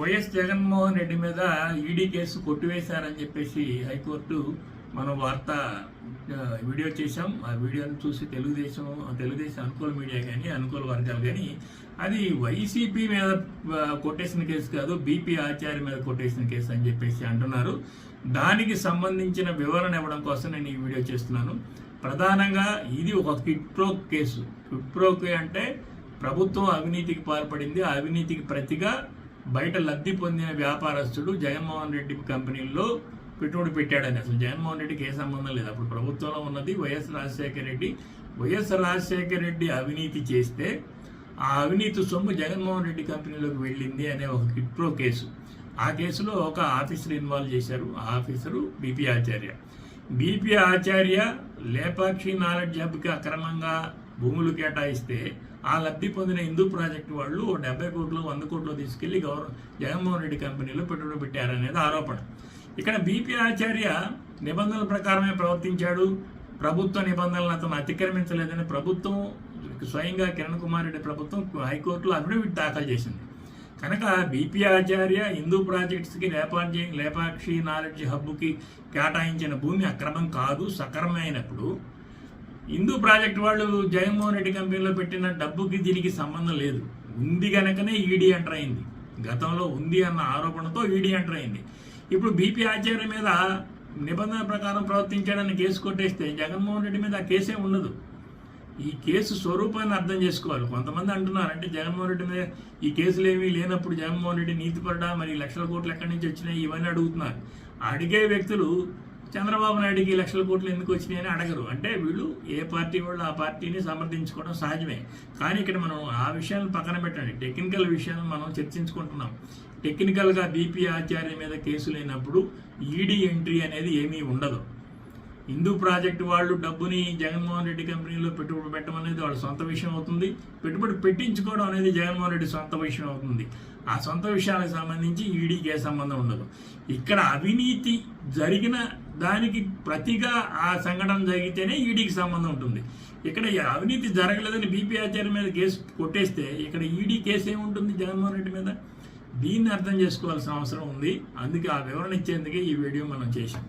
YS Jaganmohan Reddy మీద ED case కొట్టివేశారని చెప్పేసి high court మనం వార్త వీడియో చేశాం. ఆ వీడియోని చూసి తెలుగుదేశం తెలుగుదేశం అనుకూల మీడియా కానీ అనుకూల వర్గాలు కానీ అది వైసీపీ మీద కొట్టేసిన కేసు కాదు బీపీ ఆచార్య మీద కొట్టేసిన కేసు అని చెప్పేసి అంటున్నారు. దానికి సంబంధించిన వివరణ ఇవ్వడం కోసం నేను ఈ వీడియో చేస్తున్నాను. ప్రధానంగా ఇది ఒక కిట్ కేసు. కిట్ప్రోక్ అంటే ప్రభుత్వం అవినీతికి పాల్పడింది. ఆ అవినీతికి ప్రతిగా బయట లబ్ధి పొందిన వ్యాపారస్తుడు జగన్మోహన్ రెడ్డి కంపెనీల్లో పెట్టుబడి పెట్టాడని అసలు జగన్మోహన్ రెడ్డికి ఏ సంబంధం లేదు. అప్పుడు ప్రభుత్వంలో ఉన్నది వైఎస్ రాజశేఖర రెడ్డి. వైఎస్ రాజశేఖర రెడ్డి అవినీతి చేస్తే ఆ అవినీతి సొమ్ము జగన్మోహన్ రెడ్డి కంపెనీలోకి వెళ్ళింది అనే ఒక కిప్రో కేసు. ఆ కేసులో ఒక ఆఫీసర్ ఇన్వాల్వ్ చేశారు. ఆ officer BP Acharya. BP Acharya Lepakshi knowledge హబ్కి అక్రమంగా భూములు కేటాయిస్తే ఆ లబ్ధి పొందిన హిందూ ప్రాజెక్టు వాళ్ళు డెబ్బై కోట్లు వంద కోట్లు తీసుకెళ్ళి గౌరవ జగన్మోహన్ రెడ్డి కంపెనీలో పెట్టుబడి పెట్టారనేది ఆరోపణ. ఇక్కడ బీపీ ఆచార్య నిబంధనల ప్రకారమే ప్రవర్తించాడు. ప్రభుత్వ నిబంధనలను అతను అతిక్రమించలేదని ప్రభుత్వం స్వయంగా కిరణ్ కుమార్ రెడ్డి ప్రభుత్వం హైకోర్టులో అఫిడవిట్ దాఖలు చేసింది. కనుక బీపీ ఆచార్య హిందూ ప్రాజెక్ట్స్కి లేపాక్షి లేపాక్షి నాలెడ్జ్ హబ్కి కేటాయించిన భూమి అక్రమం కాదు సక్రమైనప్పుడు హిందూ ప్రాజెక్ట్ వాళ్ళు జగన్మోహన్ రెడ్డి కంపెనీలో పెట్టిన డబ్బుకి దీనికి సంబంధం లేదు. ఉంది గనకనే ఈడీ ఎంటర్ అయింది. గతంలో ఉంది అన్న ఆరోపణతో ఈడీ ఎంటర్ అయింది. ఇప్పుడు బీపీ ఆచార్య మీద నిబంధన ప్రకారం ప్రవర్తించాడని కేసు కొట్టేస్తే జగన్మోహన్ రెడ్డి మీద ఆ కేసే ఉండదు. ఈ కేసు స్వరూపాన్ని అర్థం చేసుకోవాలి. కొంతమంది అంటున్నారు అంటే జగన్మోహన్ రెడ్డి మీద ఈ కేసులు ఏమీ లేనప్పుడు జగన్మోహన్ రెడ్డి నీతిపరడా? మరి లక్షల కోట్లు ఎక్కడి నుంచి వచ్చినాయి? ఇవన్నీ అడుగుతున్నారు. అడిగే వ్యక్తులు చంద్రబాబు నాయుడికి లక్షల కోట్లు ఎందుకు వచ్చినాయి అని అడగరు. అంటే వీళ్ళు ఏ పార్టీ వాళ్ళు ఆ పార్టీని సమర్థించుకోవడం సహజమే. కానీ ఇక్కడ మనం ఆ విషయాలను పక్కన పెట్టండి. టెక్నికల్ విషయాలను మనం చర్చించుకుంటున్నాం. టెక్నికల్గా బీపీ ఆచార్య మీద కేసు లేనప్పుడు ఈడీ ఎంట్రీ అనేది ఏమీ ఉండదు. హిందూ ప్రాజెక్టు వాళ్ళు డబ్బుని జగన్మోహన్ రెడ్డి కంపెనీలో పెట్టుబడి పెట్టడం అనేది వాళ్ళ సొంత విషయం అవుతుంది. పెట్టుబడి పెట్టించుకోవడం అనేది జగన్మోహన్ రెడ్డి సొంత విషయం అవుతుంది. ఆ సొంత విషయాలకు సంబంధించి ఈడీకి ఏ సంబంధం ఉండదు. ఇక్కడ అవినీతి జరిగిన దానికి ప్రతిగా ఆ సంఘటన జరిగితేనే ఈడీకి సంబంధం ఉంటుంది. ఇక్కడ అవినీతి జరగలేదని బీపీ ఆచార్య మీద కేసు కొట్టేస్తే ఇక్కడ ఈడీ కేసు ఏముంటుంది జగన్మోహన్ రెడ్డి మీద? దీన్ని అర్థం చేసుకోవాల్సిన అవసరం ఉంది. అందుకే ఆ వివరణ ఇచ్చేందుకే ఈ వీడియో మనం చేశాం.